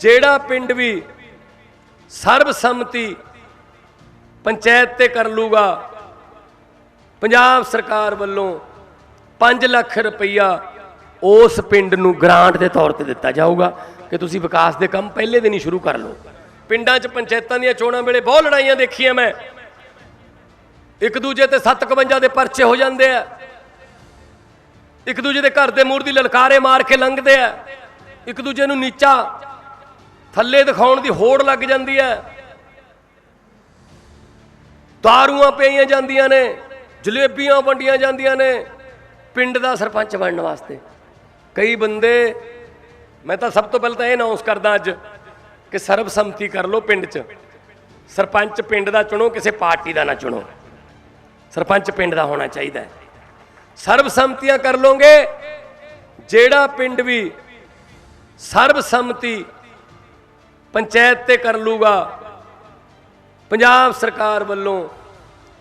ਜਿਹੜਾ ਪਿੰਡ ਵੀ ਸਰਬਸੰਮਤੀ ਪੰਚਾਇਤ ਤੇ ਕਰ ਲੂਗਾ, ਪੰਜਾਬ ਸਰਕਾਰ ਵੱਲੋਂ 5 ਲੱਖ ਰੁਪਈਆ ਉਸ ਪਿੰਡ ਨੂੰ ਗ੍ਰਾਂਟ ਦੇ ਤੌਰ ਤੇ ਦਿੱਤਾ ਜਾਊਗਾ ਕਿ ਤੁਸੀਂ ਵਿਕਾਸ ਦੇ ਕੰਮ ਪਹਿਲੇ ਦਿਨ ਹੀ ਸ਼ੁਰੂ ਕਰ ਲਓ। ਪਿੰਡਾਂ 'ਚ ਪੰਚਾਇਤਾਂ ਦੀਆਂ ਚੋਣਾਂ ਵੇਲੇ ਬਹੁਤ ਲੜਾਈਆਂ ਦੇਖੀਆਂ ਮੈਂ। ਇੱਕ ਦੂਜੇ ਤੇ 751 ਦੇ ਪਰਚੇ ਹੋ ਜਾਂਦੇ ਆ। ਇੱਕ ਦੂਜੇ ਦੇ ਘਰ ਦੇ ਮੂਹਰ ਦੀ ਲਲਕਾਰੇ ਮਾਰ ਕੇ ਲੰਘਦੇ ਆ। ਇੱਕ ਦੂਜੇ ਨੂੰ ਨੀਚਾ ਥੱਲੇ ਦਿਖਾਉਣ ਦੀ ਹੋੜ ਲੱਗ ਜਾਂਦੀ ਹੈ। ਦਾਰੂਆਂ ਪਈਆਂ ਜਾਂਦੀਆਂ ਨੇ, ਜਲੇਬੀਆਂ ਵੰਡੀਆਂ ਜਾਂਦੀਆਂ ਨੇ, ਪਿੰਡ ਦਾ ਸਰਪੰਚ ਬਣਨ ਵਾਸਤੇ। ਕਈ ਬੰਦੇ, ਮੈਂ ਤਾਂ ਸਭ ਤੋਂ ਪਹਿਲਾਂ ਤਾਂ ਇਹ ਅਨਾਉਂਸ ਕਰਦਾ ਅੱਜ ਕਿ ਸਰਬਸੰਮਤੀ ਕਰ ਲਓ ਪਿੰਡ 'ਚ। ਸਰਪੰਚ ਪਿੰਡ ਦਾ ਚੁਣੋ, ਕਿਸੇ ਪਾਰਟੀ ਦਾ ਨਾ ਚੁਣੋ। ਸਰਪੰਚ ਪਿੰਡ ਦਾ ਹੋਣਾ ਚਾਹੀਦਾ ਹੈ। ਸਰਬਸੰਮਤੀਆਂ ਕਰ ਲੋਗੇ ਜਿਹੜਾ ਪਿੰਡ ਵੀ ਸਰਬਸੰਮਤੀ ਪੰਚਾਇਤ ਤੇ ਕਰ ਲੂਗਾ। ਪੰਜਾਬ ਸਰਕਾਰ ਵੱਲੋਂ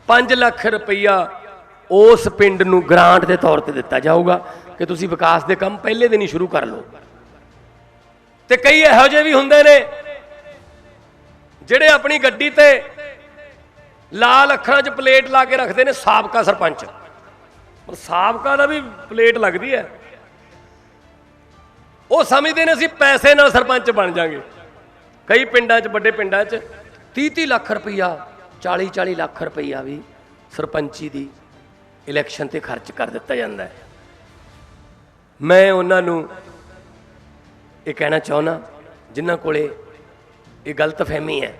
5 ਲੱਖ ਰੁਪਈਆ ਉਸ ਪਿੰਡ ਨੂੰ ਗ੍ਰਾਂਟ ਦੇ ਤੌਰ ਤੇ ਦਿੱਤਾ ਜਾਊਗਾ ਕਿ ਤੁਸੀਂ ਵਿਕਾਸ ਦੇ ਕੰਮ ਪਹਿਲੇ ਦਿਨ ਹੀ ਸ਼ੁਰੂ ਕਰ ਲਓ। ਤੇ ਕਈ ਇਹੋ ਜਿਹੇ ਵੀ ਹੁੰਦੇ ਨੇ ਜਿਹੜੇ ਆਪਣੀ ਗੱਡੀ ਤੇ ਲਾਲ ਅੱਖਰਾਂ 'ਚ ਪਲੇਟ ਲਾ ਕੇ ਰੱਖਦੇ ਨੇ ਸਾਬਕਾ ਸਰਪੰਚ। ਪਰ ਸਾਬਕਾ ਦਾ ਵੀ ਪਲੇਟ ਲੱਗਦੀ ਹੈ। ਉਹ ਸਮਝਦੇ ਨੇ ਅਸੀਂ ਪੈਸੇ ਨਾਲ ਸਰਪੰਚ ਬਣ ਜਾਾਂਗੇ। ਕਈ ਪਿੰਡਾਂ 'ਚ, ਵੱਡੇ ਪਿੰਡਾਂ 'ਚ 30-30 ਲੱਖ ਰੁਪਈਆ 40-40 ਲੱਖ ਰੁਪਈਆ ਵੀ ਸਰਪੰਚੀ ਦੀ ਇਲੈਕਸ਼ਨ ਤੇ ਖਰਚ ਕਰ ਦਿੱਤਾ ਜਾਂਦਾ ਹੈ। ਮੈਂ ਉਹਨਾਂ ਨੂੰ ਇਹ ਕਹਿਣਾ ਚਾਹੁੰਦਾ, ਜਿਨ੍ਹਾਂ ਕੋਲੇ ਇਹ ਗਲਤ ਫਹਿਮੀ ਹੈ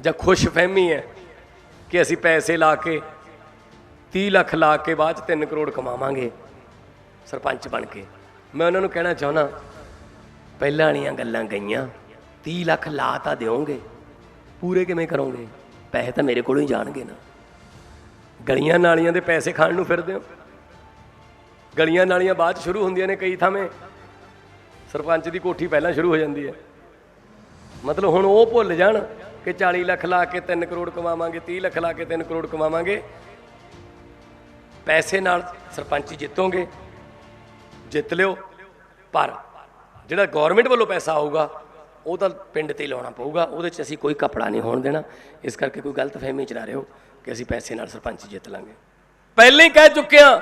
ਜਾਂ ਖੁਸ਼ ਫਹਿਮੀ ਹੈ ਕਿ ਅਸੀਂ ਪੈਸੇ ਲਾ ਕੇ 30 ਲੱਖ ਲਾ ਕੇ ਬਾਅਦ ਚ 3 ਕਰੋੜ ਕਮਾਵਾਂਗੇ ਸਰਪੰਚ ਬਣ ਕੇ। ਮੈਂ ਉਹਨਾਂ ਨੂੰ ਕਹਿਣਾ ਚਾਹੁੰਦਾ, ਪਹਿਲਾਂ ਵਾਲੀਆਂ ਗੱਲਾਂ ਗਈਆਂ। 30 ਲੱਖ ਲਾ ਤਾਂ ਦਿਓਗੇ। ਪੂਰੇ ਕਿਵੇਂ ਕਰੋਗੇ? ਪੈਸੇ ਤਾਂ ਮੇਰੇ ਕੋਲੋਂ ਹੀ ਜਾਣਗੇ ਨਾ। ਗਲੀਆਂ ਨਾਲੀਆਂ ਦੇ ਪੈਸੇ ਖਾਣ ਨੂੰ ਫਿਰਦੇ ਹੋ? ਗਲੀਆਂ ਨਾਲੀਆਂ ਬਾਅਦ 'ਚ ਸ਼ੁਰੂ ਹੁੰਦੀਆਂ ਨੇ ਕਈ ਥਾਵੇਂ। ਸਰਪੰਚ ਦੀ ਕੋਠੀ ਪਹਿਲਾਂ ਸ਼ੁਰੂ ਹੋ ਜਾਂਦੀ ਹੈ। ਮਤਲਬ ਹੁਣ ਉਹ ਭੁੱਲ ਜਾਣ ਕਿ 40 ਲੱਖ ਲਾ ਕੇ 3 ਕਰੋੜ ਕਮਾਵਾਂਗੇ 30 ਲੱਖ ਲਾ ਕੇ 3 ਕਰੋੜ ਕਮਾਵਾਂਗੇ। ਪੈਸੇ ਨਾਲ ਸਰਪੰਚੀ ਜਿੱਤੋਗੇ। ਜਿੱਤ ਲਿਓ। ਪਰ ਜਿਹੜਾ ਗਵਰਨਮੈਂਟ ਵੱਲੋਂ ਪੈਸਾ ਆਊਗਾ ਉਹ ਤਾਂ ਪਿੰਡ ਤੇ ਲਾਉਣਾ ਪਊਗਾ, ਉਹਦੇ 'ਚ ਅਸੀਂ ਕੋਈ ਕਪੜਾ ਨਹੀਂ ਹੋਣ ਦੇਣਾ। ਇਸ ਕਰਕੇ ਕੋਈ ਗਲਤ ਫਹਿਮੀ ਚ ਨਾ ਰਹੋ ਕਿ ਅਸੀਂ ਪੈਸੇ ਨਾਲ ਸਰਪੰਚ ਜਿੱਤ ਲਾਂਗੇ। ਪਹਿਲਾਂ ਹੀ ਕਹਿ ਚੁੱਕੇ ਹਾਂ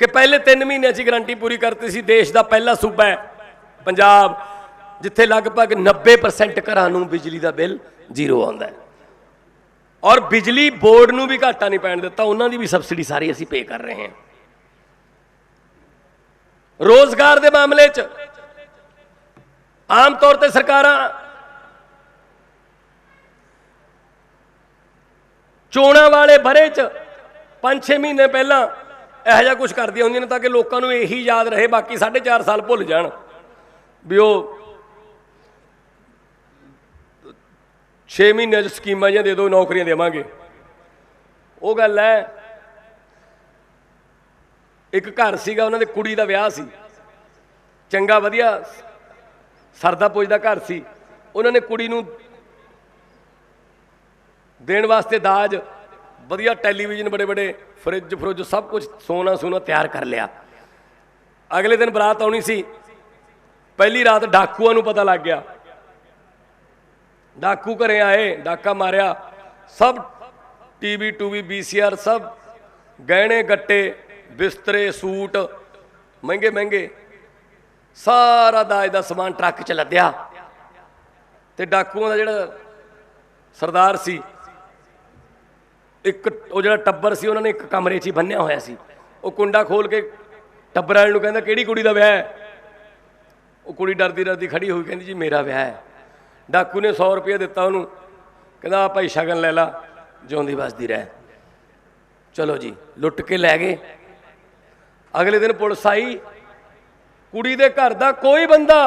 ਕਿ ਪਹਿਲੇ 3 ਮਹੀਨਿਆਂ 'ਚ ਗਰੰਟੀ ਪੂਰੀ ਕਰਤੀ ਸੀ, ਦੇਸ਼ ਦਾ ਪਹਿਲਾ ਸੂਬਾ ਹੈ ਪੰਜਾਬ, ਜਿੱਥੇ ਲਗਭਗ 90% ਘਰਾਂ ਨੂੰ ਬਿਜਲੀ ਦਾ ਬਿੱਲ ਜ਼ੀਰੋ ਆਉਂਦਾ ਹੈ। ਔਰ ਬਿਜਲੀ ਬੋਰਡ ਨੂੰ ਵੀ ਘਾਟਾ ਨਹੀਂ ਪੈਣ ਦਿੱਤਾ, ਉਹਨਾਂ ਦੀ ਵੀ ਸਬਸਿਡੀ ਸਾਰੀ ਅਸੀਂ ਪੇ ਕਰ ਰਹੇ ਹਾਂ। ਰੋਜ਼ਗਾਰ ਦੇ ਮਾਮਲੇ 'ਚ ਆਮ ਤੌਰ ਤੇ ਸਰਕਾਰਾਂ ਚੋਣਾਂ ਵਾਲੇ ਬਰੇ 'ਚ 5-6 ਮਹੀਨੇ ਪਹਿਲਾਂ ਇਹੋ ਜਿਹਾ ਕੁਝ ਕਰਦੀਆਂ ਹੁੰਦੀਆਂ ਨੇ ਤਾਂ ਕਿ ਲੋਕਾਂ ਨੂੰ ਇਹੀ ਯਾਦ ਰਹੇ, ਬਾਕੀ 4.5 ਸਾਲ ਭੁੱਲ ਜਾਣ ਵੀ ਉਹ 6 ਮਹੀਨਿਆਂ 'ਚ ਸਕੀਮਾਂ ਜਾਂ ਦੇ ਦਿਓ, ਨੌਕਰੀਆਂ ਦੇਵਾਂਗੇ। ਉਹ ਗੱਲ ਹੈ, ਇੱਕ ਘਰ ਸੀਗਾ, ਉਹਨਾਂ ਦੇ ਕੁੜੀ ਦਾ ਵਿਆਹ ਸੀ। ਚੰਗਾ, ਵਧੀਆ ਸਰਦਾ ਪੁੱਜ ਦਾ ਘਰ ਸੀ। ਉਹਨਾਂ ਨੇ ਕੁੜੀ ਨੂੰ ਦੇਣ ਵਾਸਤੇ ਦਾਜ, ਵਧੀਆ ਟੈਲੀਵਿਜ਼ਨ, ਬੜੇ ਬੜੇ ਫਰਿੱਜ, ਫਰੁੱਜ, ਸਭ ਕੁਝ ਸੋਨਾ ਸੋਨਾ ਤਿਆਰ ਕਰ ਲਿਆ। ਅਗਲੇ ਦਿਨ ਬਰਾਤ ਆਉਣੀ ਸੀ। ਪਹਿਲੀ ਰਾਤ ਡਾਕੂਆਂ ਨੂੰ ਪਤਾ ਲੱਗ ਗਿਆ। ਡਾਕੂ ਘਰੇ ਆਏ, ਡਾਕਾ ਮਾਰਿਆ। ਸਭ ਟੀਵੀ, ਟੂਵੀ ਵੀਸੀਆਰ ਸਭ ਗਹਿਣੇ, ਗੱਟੇ, ਬਿਸਤਰੇ, ਸੂਟ, ਮਹਿੰਗੇ ਮਹਿੰਗੇ। ਸਾਰਾ ਦਾਜ ਦਾ ਸਮਾਨ ਟਰੱਕ 'ਚ ਲੱਦਿਆ। ਤੇ ਡਾਕੂਆਂ ਦਾ ਜਿਹੜਾ ਸਰਦਾਰ ਸੀ, ਇੱਕ ਉਹ ਜਿਹੜਾ ਟੱਬਰ ਸੀ, ਉਹਨਾਂ ਨੇ ਇੱਕ ਕਮਰੇ 'ਚ ਹੀ ਬੰਨਿਆ ਹੋਇਆ ਸੀ। ਉਹ ਕੁੰਡਾ ਖੋਲ ਕੇ ਟੱਬਰ ਵਾਲੇ ਨੂੰ ਕਹਿੰਦਾ, ਕਿਹੜੀ ਕੁੜੀ ਦਾ ਵਿਆਹ ਹੈ? ਉਹ ਕੁੜੀ ਡਰਦੀ ਡਰਦੀ ਖੜੀ ਹੋਈ, ਕਹਿੰਦੀ, ਜੀ, ਮੇਰਾ ਵਿਆਹ ਹੈ। ਡਾਕੂ ਨੇ 100 ਰੁਪਏ ਦਿੱਤਾ ਉਹਨੂੰ। ਕਹਿੰਦਾ, ਆ ਭਾਈ, ਸ਼ਗਨ ਲੈ ਲਾ, ਜਿਉਂਦੀ ਵਸਦੀ ਰਹਿ। ਚਲੋ ਜੀ, ਲੁੱਟ ਕੇ ਲੈ ਗਏ। ਅਗਲੇ ਦਿਨ ਪੁਲਿਸ ਆਈ। ਕੁੜੀ ਦੇ ਘਰ ਦਾ ਕੋਈ ਬੰਦਾ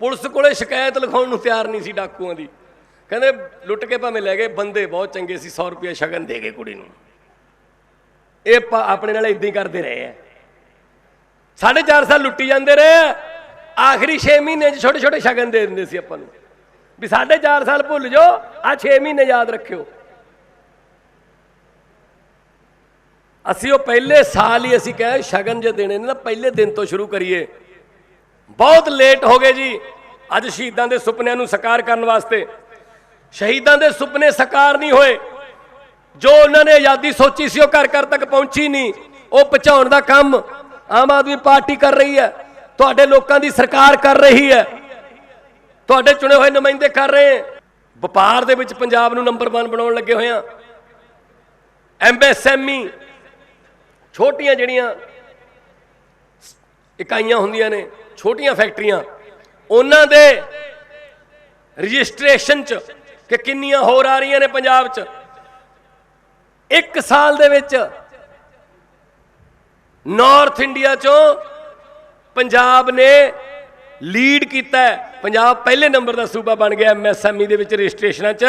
ਪੁਲਿਸ ਕੋਲੇ ਸ਼ਿਕਾਇਤ ਲਿਖਾਉਣ ਨੂੰ ਤਿਆਰ ਨਹੀਂ ਸੀ ਡਾਕੂਆਂ ਦੀ। ਕਹਿੰਦੇ ਲੁੱਟ ਕੇ ਭਾਵੇਂ ਲੈ ਗਏ, ਬੰਦੇ ਬਹੁਤ ਚੰਗੇ ਸੀ 100 ਰੁਪਏ ਸ਼ਗਨ ਦੇ ਗਏ ਕੁੜੀ ਨੂੰ। ਇਹ ਆਪਣੇ ਨਾਲ ਇਦਾਂ ਹੀ ਕਰਦੇ ਰਹੇ ਆ। ਸਾਢੇ ਚਾਰ ਸਾਲ ਲੁੱਟੀ ਜਾਂਦੇ ਰਹੇ ਆ। ਆਖਰੀ 6 ਮਹੀਨੇ 'ਚ ਛੋਟੇ ਛੋਟੇ ਸ਼ਗਨ ਦੇ ਦਿੰਦੇ ਸੀ ਆਪਾਂ ਨੂੰ। ਵੀ ਸਾਢੇ ਚਾਰ ਸਾਲ ਭੁੱਲ ਜਾਓ ਆ 6 ਮਹੀਨੇ ਯਾਦ ਰੱਖਿਓ। ਅਸੀਂ ਉਹ ਪਹਿਲੇ ਸਾਲ ਹੀ ਅਸੀਂ ਕਹੇ ਸ਼ਗਨ ਜੇ ਦੇਣੇ ਨੇ ਨਾ, ਪਹਿਲੇ ਦਿਨ ਤੋਂ ਸ਼ੁਰੂ ਕਰੀਏ। ਬਹੁਤ ਲੇਟ ਹੋ ਗਏ ਜੀ। ਅੱਜ ਸ਼ਹੀਦਾਂ ਦੇ ਸੁਪਨਿਆਂ ਨੂੰ ਸਾਕਾਰ ਕਰਨ ਵਾਸਤੇ। ਸ਼ਹੀਦਾਂ ਦੇ ਸੁਪਨੇ ਸਾਕਾਰ ਨਹੀਂ ਹੋਏ। ਜੋ ਉਹਨਾਂ ਨੇ ਆਜ਼ਾਦੀ ਸੋਚੀ ਸੀ, ਉਹ ਘਰ ਘਰ ਤੱਕ ਪਹੁੰਚੀ ਨਹੀਂ। ਉਹ ਪਹੁੰਚਾਉਣ ਦਾ ਕੰਮ ਆਮ ਆਦਮੀ ਪਾਰਟੀ ਕਰ ਰਹੀ ਹੈ। ਤੁਹਾਡੇ ਲੋਕਾਂ ਦੀ ਸਰਕਾਰ ਕਰ ਰਹੀ ਹੈ। ਤੁਹਾਡੇ ਚੁਣੇ ਹੋਏ ਨੁਮਾਇੰਦੇ ਕਰ ਰਹੇ ਵਪਾਰ ਦੇ ਵਿੱਚ ਪੰਜਾਬ ਨੂੰ ਨੰਬਰ 1 ਬਣਾਉਣ ਲੱਗੇ ਹੋਏ ਆ ਐਮਐਸਐਮਈ ਛੋਟੀਆਂ ਜਿਹੜੀਆਂ ਇਕਾਈਆਂ ਹੁੰਦੀਆਂ ਨੇ, ਛੋਟੀਆਂ ਫੈਕਟਰੀਆਂ, ਉਹਨਾਂ ਦੇ ਰਜਿਸਟ੍ਰੇਸ਼ਨ ਚ ਕਿ ਕਿੰਨੀਆਂ ਹੋਰ ਆ ਰਹੀਆਂ ਨੇ ਪੰਜਾਬ ਚ। ਇੱਕ ਸਾਲ ਦੇ ਵਿੱਚ ਨਾਰਥ ਇੰਡੀਆ ਚੋਂ ਪੰਜਾਬ ਨੇ ਲੀਡ ਕੀਤਾ ਪੰਜਾਬ ਪਹਿਲੇ ਨੰਬਰ ਦਾ ਸੂਬਾ ਬਣ ਗਿਆ ਐਮਐਸਐਮਈ ਦੇ ਵਿੱਚ ਰਜਿਸਟ੍ਰੇਸ਼ਨਾਂ ਚ।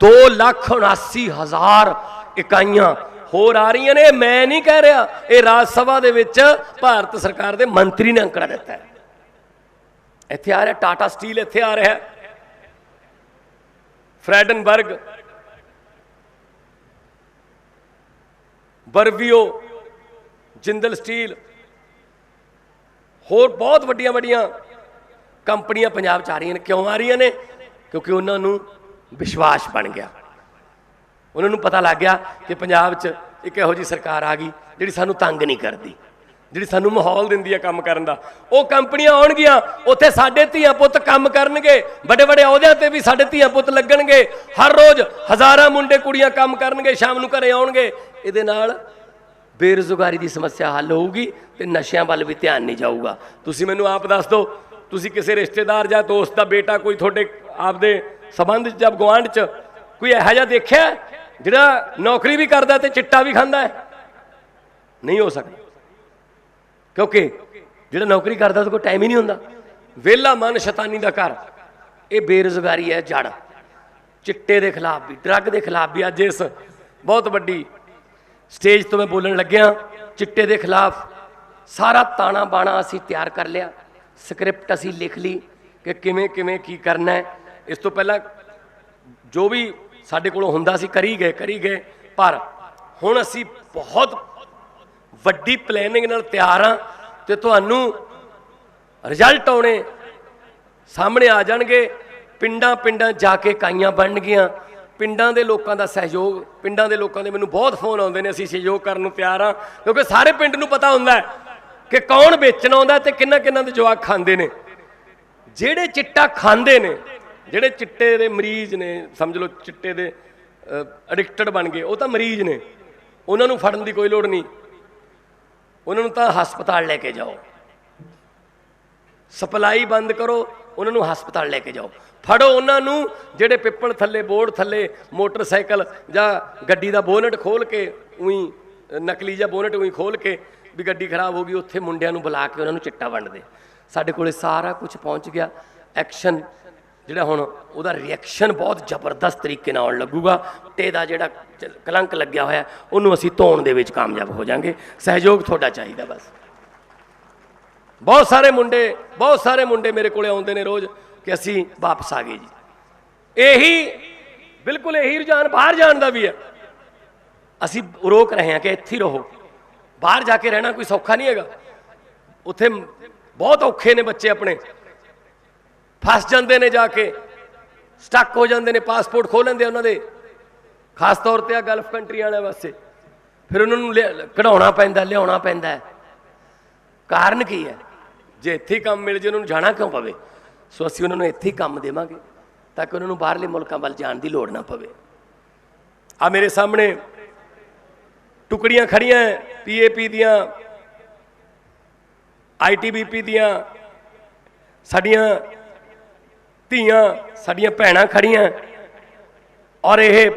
279000 ਇਕਾਈਆਂ ਹੋਰ ਆ ਰਹੀਆਂ ਨੇ, ਮੈਂ ਨਹੀਂ ਕਹਿ ਰਿਹਾ। ਇਹ ਰਾਜ ਸਭਾ ਦੇ ਵਿੱਚ ਭਾਰਤ ਸਰਕਾਰ ਦੇ ਮੰਤਰੀ ਨੇ ਅੰਕੜਾ ਦਿੱਤਾ ਹੈ। ਇੱਥੇ ਆ ਰਿਹਾ, ਟਾਟਾ ਸਟੀਲ ਇੱਥੇ ਆ ਰਿਹਾ ਹੈ। ਫਰੈਡਨਬਰਗ, ਬਰਵੀਓ, ਜਿੰਦਲ ਸਟੀਲ, ਹੋਰ ਬਹੁਤ ਵੱਡੀਆਂ ਵੱਡੀਆਂ ਕੰਪਨੀਆਂ ਪੰਜਾਬ ਚ ਆ ਰਹੀਆਂ ਨੇ। ਕਿਉਂ ਆ ਰਹੀਆਂ ਨੇ? ਕਿਉਂਕਿ ਉਹਨਾਂ ਨੂੰ ਵਿਸ਼ਵਾਸ ਬਣ ਗਿਆ। ਉਹਨਾਂ ਨੂੰ ਪਤਾ ਲੱਗ ਗਿਆ ਕਿ ਪੰਜਾਬ 'ਚ ਇੱਕ ਇਹੋ ਜੀ ਸਰਕਾਰ ਆ ਗਈ ਜਿਹੜੀ ਸਾਨੂੰ ਤੰਗ ਨਹੀਂ ਕਰਦੀ, ਜਿਹੜੀ ਸਾਨੂੰ ਮਾਹੌਲ ਦਿੰਦੀ ਹੈ ਕੰਮ ਕਰਨ ਦਾ। ਉਹ ਕੰਪਨੀਆਂ ਆਉਣਗੀਆਂ, ਉੱਥੇ ਸਾਡੇ ਧੀਆਂ ਪੁੱਤ ਕੰਮ ਕਰਨਗੇ, ਵੱਡੇ ਵੱਡੇ ਅਹੁਦਿਆਂ ਤੇ ਵੀ ਸਾਡੇ ਧੀਆਂ ਪੁੱਤ ਲੱਗਣਗੇ। ਹਰ ਰੋਜ਼ ਹਜ਼ਾਰਾਂ ਮੁੰਡੇ ਕੁੜੀਆਂ ਕੰਮ ਕਰਨਗੇ, ਸ਼ਾਮ ਨੂੰ ਘਰੇ ਆਉਣਗੇ। ਇਹਦੇ ਨਾਲ ਬੇਰੁਜ਼ਗਾਰੀ ਦੀ ਸਮੱਸਿਆ ਹੱਲ ਹੋਊਗੀ ਤੇ ਨਸ਼ਿਆਂ ਵੱਲ ਵੀ ਧਿਆਨ ਨਹੀਂ ਜਾਊਗਾ। ਤੁਸੀਂ ਮੈਨੂੰ ਆਪ ਦੱਸ ਦਿਓ, ਤੁਸੀਂ ਕਿਸੇ ਰਿਸ਼ਤੇਦਾਰ ਜਾਂ ਦੋਸਤ ਦਾ ਬੇਟਾ ਕੋਈ ਤੁਹਾਡੇ ਆਪਦੇ ਸੰਬੰਧ 'ਚ ਜਾਂ ਗੁਆਂਢ 'ਚ ਕੋਈ ਇਹੋ ਜਿਹਾ ਦੇਖਿਆ? ਜਿਹੜਾ ਨੌਕਰੀ ਵੀ ਕਰਦਾ ਤੇ ਚਿੱਟਾ ਵੀ ਖਾਂਦਾ ਹੈ, ਨਹੀਂ ਹੋ ਸਕਦਾ। ਕਿਉਂਕਿ ਜਿਹੜਾ ਨੌਕਰੀ ਕਰਦਾ ਉਹਦੇ ਕੋਲ ਟਾਈਮ ਹੀ ਨਹੀਂ ਹੁੰਦਾ। ਵਿਹਲਾ ਮਨ ਸ਼ੈਤਾਨੀ ਦਾ ਘਰ। ਇਹ ਬੇਰੁਜ਼ਗਾਰੀ ਹੈ ਜੜ। ਚਿੱਟੇ ਦੇ ਖਿਲਾਫ ਵੀ ਡਰੱਗ ਦੇ ਖਿਲਾਫ ਵੀ ਅੱਜ ਇਸ ਬਹੁਤ ਵੱਡੀ ਸਟੇਜ ਤੋਂ ਮੈਂ ਬੋਲਣ ਲੱਗਿਆ। ਚਿੱਟੇ ਦੇ ਖਿਲਾਫ ਸਾਰਾ ਤਾਣਾ ਬਾਣਾ ਅਸੀਂ ਤਿਆਰ ਕਰ ਲਿਆ। ਸਕ੍ਰਿਪਟ ਅਸੀਂ ਲਿਖ ਲਈ ਕਿ ਕਿਵੇਂ ਕਿਵੇਂ ਕੀ ਕਰਨਾ ਹੈ। ਇਸ ਤੋਂ ਪਹਿਲਾਂ ਜੋ ਵੀ ਸਾਡੇ ਕੋਲੋਂ ਹੁੰਦਾ ਸੀ, ਕਰੀ ਗਏ ਕਰੀ ਗਏ। ਪਰ ਹੁਣ ਅਸੀਂ ਬਹੁਤ ਵੱਡੀ ਪਲੈਨਿੰਗ ਨਾਲ ਤਿਆਰ ਆ ਤੇ ਤੁਹਾਨੂੰ ਰਿਜ਼ਲਟ ਆਉਣੇ ਸਾਹਮਣੇ ਆ ਜਾਣਗੇ। ਪਿੰਡਾਂ ਪਿੰਡਾਂ ਜਾ ਕੇ ਕਾਈਆਂ ਬਣਨਗੀਆਂ। ਪਿੰਡਾਂ ਦੇ ਲੋਕਾਂ ਦਾ ਸਹਿਯੋਗ, ਪਿੰਡਾਂ ਦੇ ਲੋਕਾਂ ਦੇ ਮੈਨੂੰ ਬਹੁਤ ਫੋਨ ਆਉਂਦੇ ਨੇ, ਅਸੀਂ ਸਹਿਯੋਗ ਕਰਨ ਨੂੰ ਤਿਆਰ ਆ ਕਿਉਂਕਿ ਸਾਰੇ ਪਿੰਡ ਨੂੰ ਪਤਾ ਹੁੰਦਾ ਕਿ ਕੌਣ ਵੇਚਣ ਆਉਂਦਾ ਤੇ ਕਿੰਨਾ ਕਿੰਨਾ ਦੇ ਜਵਾਕ ਖਾਂਦੇ ਨੇ। ਜਿਹੜੇ ਚਿੱਟਾ ਖਾਂਦੇ ਨੇ ਜਿਹੜੇ ਚਿੱਟੇ ਦੇ ਮਰੀਜ਼ ਨੇ, ਸਮਝ ਲਓ ਚਿੱਟੇ ਦੇ ਐਡਿਕਟਡ ਬਣ ਗਏ, ਉਹ ਤਾਂ ਮਰੀਜ਼ ਨੇ। ਉਹਨਾਂ ਨੂੰ ਫੜਨ ਦੀ ਕੋਈ ਲੋੜ ਨਹੀਂ। ਉਹਨਾਂ ਨੂੰ ਤਾਂ ਹਸਪਤਾਲ ਲੈ ਕੇ ਜਾਓ। ਸਪਲਾਈ ਬੰਦ ਕਰੋ, ਉਹਨਾਂ ਨੂੰ ਹਸਪਤਾਲ ਲੈ ਕੇ ਜਾਓ। ਫੜੋ ਉਹਨਾਂ ਨੂੰ, ਜਿਹੜੇ ਪਿੱਪਲ ਥੱਲੇ, ਬੋਰਡ ਥੱਲੇ, ਮੋਟਰਸਾਈਕਲ ਜਾਂ ਗੱਡੀ ਦਾ ਬੋਨਟ ਖੋਲ ਕੇ, ਉਹੀ ਨਕਲੀ ਜਾਂ ਬੋਨਟ ਉਹੀ ਖੋਲ ਕੇ ਵੀ ਗੱਡੀ ਖਰਾਬ ਹੋ ਗਈ, ਉੱਥੇ ਮੁੰਡਿਆਂ ਨੂੰ ਬੁਲਾ ਕੇ ਉਹਨਾਂ ਨੂੰ ਚਿੱਟਾ ਵੰਡਦੇ ਸਾਡੇ ਕੋਲੇ ਸਾਰਾ ਕੁਝ ਪਹੁੰਚ ਗਿਆ। ਐਕਸ਼ਨ ਜਿਹੜਾ ਹੁਣ ਉਹਦਾ ਰਿਐਕਸ਼ਨ ਬਹੁਤ ਜ਼ਬਰਦਸਤ ਤਰੀਕੇ ਨਾਲ ਆਉਣ ਲੱਗੂਗਾ। ਟੇ ਦਾ ਜਿਹੜਾ ਕਲੰਕ ਲੱਗਿਆ ਹੋਇਆ, ਉਹਨੂੰ ਅਸੀਂ ਧੋਣ ਦੇ ਵਿੱਚ ਕਾਮਯਾਬ ਹੋ ਜਾਾਂਗੇ। ਸਹਿਯੋਗ ਤੁਹਾਡਾ ਚਾਹੀਦਾ ਬਸ। ਬਹੁਤ ਸਾਰੇ ਮੁੰਡੇ, ਬਹੁਤ ਸਾਰੇ ਮੁੰਡੇ ਮੇਰੇ ਕੋਲੇ ਆਉਂਦੇ ਨੇ ਰੋਜ਼ ਕਿ ਅਸੀਂ ਵਾਪਸ ਆ ਗਏ ਜੀ। ਇਹੀ, ਬਿਲਕੁਲ ਇਹੀ ਰੁਝਾਨ ਬਾਹਰ ਜਾਣ ਦਾ ਵੀ ਹੈ। ਅਸੀਂ ਰੋਕ ਰਹੇ ਹਾਂ ਕਿ ਇੱਥੇ ਰਹੋ। ਬਾਹਰ ਜਾ ਕੇ ਰਹਿਣਾ ਕੋਈ ਸੌਖਾ ਨਹੀਂ ਹੈਗਾ। ਉੱਥੇ ਬਹੁਤ ਔਖੇ ਨੇ ਬੱਚੇ ਆਪਣੇ। ਫਸ ਜਾਂਦੇ ਨੇ ਜਾ ਕੇ। ਸਟਕ ਹੋ ਜਾਂਦੇ ਨੇ ਪਾਸਪੋਰਟ ਖੋਹ ਲੈਂਦੇ ਉਹਨਾਂ ਦੇ। ਖਾਸ ਤੌਰ ਤੇ ਆ ਗਲਫ ਕੰਟਰੀ ਵਾਲਿਆਂ ਵਾਸਤੇ। ਫਿਰ ਉਹਨਾਂ ਨੂੰ ਲਿਆ- ਕਢਾਉਣਾ ਪੈਂਦਾ, ਲਿਆਉਣਾ ਪੈਂਦਾ ਕਾਰਨ ਕੀ ਹੈ? ਜੇ ਇੱਥੇ ਹੀ ਕੰਮ ਮਿਲ ਜੇ, ਉਹਨਾਂ ਨੂੰ ਜਾਣਾ ਕਿਉਂ ਪਵੇ? ਸੋ ਅਸੀਂ ਉਹਨਾਂ ਨੂੰ ਇੱਥੇ ਹੀ ਕੰਮ ਦੇਵਾਂਗੇ, ਤਾਂ ਕਿ ਉਹਨਾਂ ਨੂੰ ਬਾਹਰਲੇ ਮੁਲਕਾਂ ਵੱਲ ਜਾਣ ਦੀ ਲੋੜ ਨਾ ਪਵੇ। ਆ ਮੇਰੇ ਸਾਹਮਣੇ ਟੁਕੜੀਆਂ ਖੜੀਆਂ ਪੀਏਪੀ ਦੀਆਂ ਆਈਟੀਬੀਪੀ ਦੀਆਂ, ਸਾਡੀਆਂ ਧੀਆਂ ਸਾਡੀਆਂ ਭੈਣਾਂ ਖੜੀਆਂ ਔਰ ਇਹ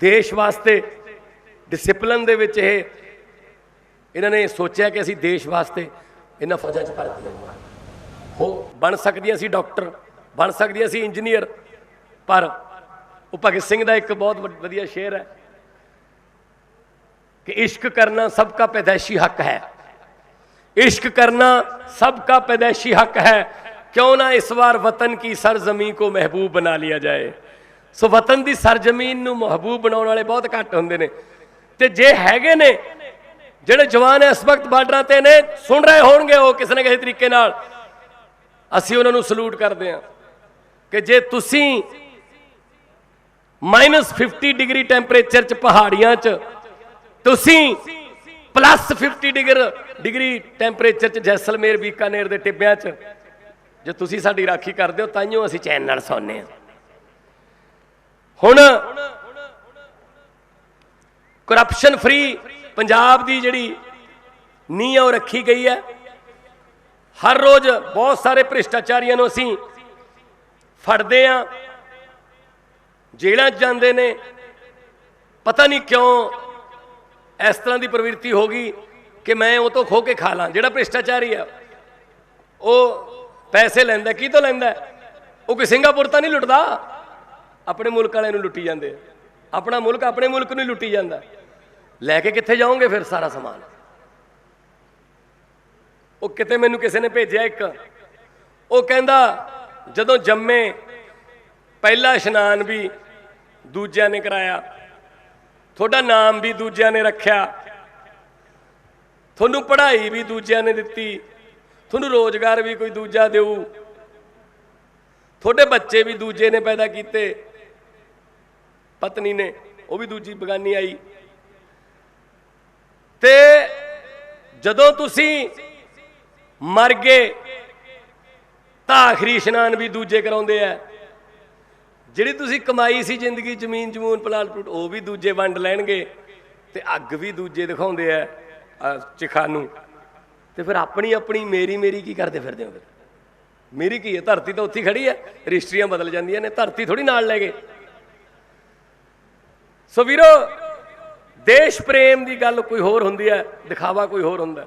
ਦੇਸ਼ ਵਾਸਤੇ ਡਿਸਪਲਿਨ ਦੇ ਵਿੱਚ ਇਹ ਇਹਨਾਂ ਨੇ ਸੋਚਿਆ ਕਿ ਅਸੀਂ ਦੇਸ਼ ਵਾਸਤੇ ਇਹਨਾਂ ਫੌਜਾਂ 'ਚ ਭਰਤੀ ਹੋਵਾਂਗੇ ਹੋ ਬਣ ਸਕਦੀਆਂ ਸੀ ਡਾਕਟਰ ਬਣ ਸਕਦੀਆਂ ਸੀ ਇੰਜੀਨੀਅਰ ਪਰ ਉਹ ਭਗਤ ਸਿੰਘ ਦਾ ਇੱਕ ਬਹੁਤ ਵ- ਵਧੀਆ ਸ਼ੇਰ ਹੈ कि इश्क करना सबका पैदाइशी हक है इश्क करना सबका पैदाइशी हक है ਕਿਉਂ ਨਾ ਇਸ ਵਾਰ ਵਤਨ ਕੀ ਸਰਜ਼ਮੀਨ ਕੋ ਮਹਿਬੂਬ ਬਣਾ ਲਿਆ ਜਾਏ? ਸੋ ਵਤਨ ਦੀ ਸਰਜ਼ਮੀਨ ਨੂੰ ਮਹਿਬੂਬ ਬਣਾਉਣ ਵਾਲੇ ਬਹੁਤ ਘੱਟ ਹੁੰਦੇ ਨੇ। ਤੇ ਜੇ ਹੈਗੇ ਨੇ, ਜਿਹੜੇ ਜਵਾਨ ਇਸ ਵਕਤ ਬਾਰਡਰਾਂ ਤੇ ਨੇ, ਸੁਣ ਰਹੇ ਹੋਣਗੇ ਉਹ ਕਿਸੇ ਨਾ ਕਿਸੇ ਤਰੀਕੇ ਨਾਲ। ਅਸੀਂ ਉਹਨਾਂ ਨੂੰ ਸਲੂਟ ਕਰਦੇ ਹਾਂ ਕਿ ਜੇ ਤੁਸੀਂ -50 ਡਿਗਰੀ ਟੈਂਪਰੇਚਰ 'ਚ ਪਹਾੜੀਆਂ 'ਚ, ਤੁਸੀਂ +50 ਡਿਗਰੀ ਡਿਗਰੀ ਟੈਂਪਰੇਚਰ 'ਚ ਜੈਸਲਮੇਰ, ਬੀਕਾਨੇਰ ਦੇ ਟਿੱਬਿਆਂ 'ਚ ਜੇ ਤੁਸੀਂ ਸਾਡੀ ਰਾਖੀ ਕਰਦੇ ਹੋ ਤਾਈਓ ਅਸੀਂ ਚੈਨ ਨਾਲ ਸੌਂਦੇ ਹਾਂ। ਹੁਣ ਕਰਪਸ਼ਨ ਫ੍ਰੀ ਪੰਜਾਬ ਦੀ ਜਿਹੜੀ ਨੀਂਹ ਆ, ਉਹ ਰੱਖੀ ਗਈ ਹੈ। ਹਰ ਰੋਜ਼ ਬਹੁਤ ਸਾਰੇ ਭ੍ਰਿਸ਼ਟਾਚਾਰੀਆਂ ਨੂੰ ਅਸੀਂ ਫੜਦੇ ਆ ਜੇਲ੍ਹਾਂ 'ਚ ਜਾਂਦੇ ਨੇ। ਪਤਾ ਨਹੀਂ ਕਿਉਂ ਇਸ ਤਰ੍ਹਾਂ ਦੀ ਪ੍ਰਵਿਰਤੀ ਹੋ ਗਈ ਕਿ ਮੈਂ ਉਹ ਤੋਂ ਖੋ ਕੇ ਖਾ ਲਾਂ। ਜਿਹੜਾ ਭ੍ਰਿਸ਼ਟਾਚਾਰੀ ਆ, ਉਹ ਪੈਸੇ ਲੈਂਦਾ, ਕੀ ਤੋਂ ਲੈਂਦਾ? ਉਹ ਕੋਈ ਸਿੰਗਾਪੁਰ ਤਾਂ ਨਹੀਂ ਲੁੱਟਦਾ? ਆਪਣੇ ਮੁਲਕ ਵਾਲਿਆਂ ਨੂੰ ਲੁੱਟੀ ਜਾਂਦੇ ਆਪਣਾ ਮੁਲਕ ਆਪਣੇ ਮੁਲਕ ਨੂੰ ਲੁੱਟੀ ਜਾਂਦਾ। ਲੈ ਕੇ ਕਿੱਥੇ ਜਾਓਗੇ ਫਿਰ ਸਾਰਾ ਸਮਾਨ? ਉਹ ਕਿਤੇ ਮੈਨੂੰ ਕਿਸੇ ਨੇ ਭੇਜਿਆ ਇੱਕ। ਉਹ ਕਹਿੰਦਾ, ਜਦੋਂ ਜੰਮੇ, ਪਹਿਲਾ ਇਸ਼ਨਾਨ ਵੀ ਦੂਜਿਆਂ ਨੇ ਕਰਾਇਆ। ਤੁਹਾਡਾ ਨਾਮ ਵੀ ਦੂਜਿਆਂ ਨੇ ਰੱਖਿਆ। ਤੁਹਾਨੂੰ ਪੜ੍ਹਾਈ ਵੀ ਦੂਜਿਆਂ ਨੇ ਦਿੱਤੀ। ਤੁਹਾਨੂੰ ਰੋਜ਼ਗਾਰ ਵੀ ਕੋਈ ਦੂਜਾ ਦੇਊ। ਤੁਹਾਡੇ ਬੱਚੇ ਵੀ ਦੂਜੇ ਨੇ ਪੈਦਾ ਕੀਤੇ। ਪਤਨੀ ਨੇ, ਉਹ ਵੀ ਦੂਜੀ ਬਗਾਨੀ ਆਈ। ਤੇ ਜਦੋਂ ਤੁਸੀਂ ਮਰ ਗਏ, ਤਾਂ ਆਖਰੀ ਇਸ਼ਨਾਨ ਵੀ ਦੂਜੇ ਕਰਾਉਂਦੇ ਆ। ਜਿਹੜੀ ਤੁਸੀਂ ਕਮਾਈ ਸੀ ਜ਼ਿੰਦਗੀ, ਜ਼ਮੀਨ, ਜਮੂਨ, ਪਲਾਟ, ਪਲੂਟ, ਉਹ ਵੀ ਦੂਜੇ ਵੰਡ ਲੈਣਗੇ ਤੇ ਅੱਗ ਵੀ ਦੂਜੇ ਦਿਖਾਉਂਦੇ ਆ, ਅਹ ਚਿਖਾ ਨੂੰ ਤੇ ਫਿਰ ਆਪਣੀ ਆਪਣੀ, ਮੇਰੀ ਮੇਰੀ ਕੀ ਕਰਦੇ ਫਿਰਦੇ ਹੋ ਫਿਰ? ਮੇਰੀ ਕੀ ਹੈ? ਧਰਤੀ ਤਾਂ ਉੱਥੇ ਹੀ ਖੜੀ ਹੈ। ਰਜਿਸਟਰੀਆਂ ਬਦਲ ਜਾਂਦੀਆਂ ਨੇ, ਧਰਤੀ ਥੋੜੀ ਨਾਲ ਲੈ ਗਏ। ਸੋ ਵੀਰੋ, ਦੇਸ਼ ਪ੍ਰੇਮ ਦੀ ਗੱਲ ਕੋਈ ਹੋਰ ਹੁੰਦੀ ਹੈ, ਦਿਖਾਵਾ ਕੋਈ ਹੋਰ ਹੁੰਦਾ